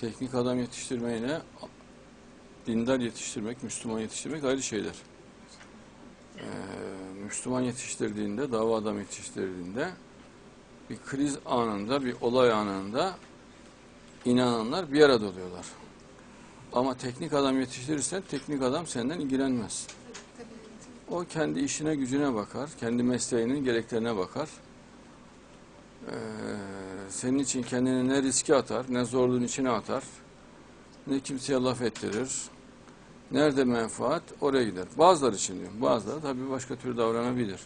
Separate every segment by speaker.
Speaker 1: teknik adam yetiştirmeyle dindar yetiştirmek, Müslüman yetiştirmek ayrı şeyler. Ee, Müslüman yetiştirdiğinde, dava adam yetiştirdiğinde bir kriz anında, bir olay anında inananlar bir arada oluyorlar. Ama teknik adam yetiştirirsen teknik adam senden ilgilenmez. O kendi işine gücüne bakar, kendi mesleğinin gereklerine bakar. Ee, senin için kendini ne riske atar, ne zorluğun içine atar, ne kimseye laf ettirir. Nerede menfaat oraya gider. Bazıları için diyorum. Bazıları tabii başka tür davranabilir.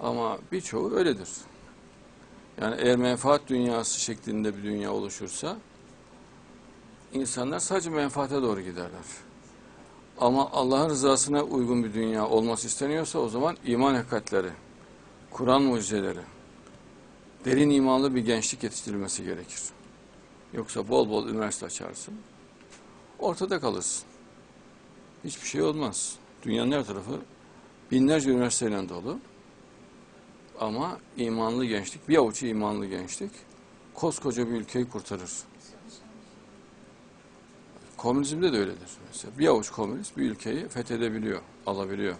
Speaker 1: Ama birçoğu öyledir. Yani eğer menfaat dünyası şeklinde bir dünya oluşursa insanlar sadece menfaate doğru giderler. Ama Allah'ın rızasına uygun bir dünya olması isteniyorsa o zaman iman hakikatleri, Kur'an mucizeleri, derin imanlı bir gençlik yetiştirilmesi gerekir. Yoksa bol bol üniversite açarsın, ortada kalırsın. Hiçbir şey olmaz. Dünyanın her tarafı binlerce üniversiteyle dolu. Ama imanlı gençlik, bir avuç imanlı gençlik koskoca bir ülkeyi kurtarır. Komünizmde de öyledir. Mesela bir avuç komünist bir ülkeyi fethedebiliyor, alabiliyor.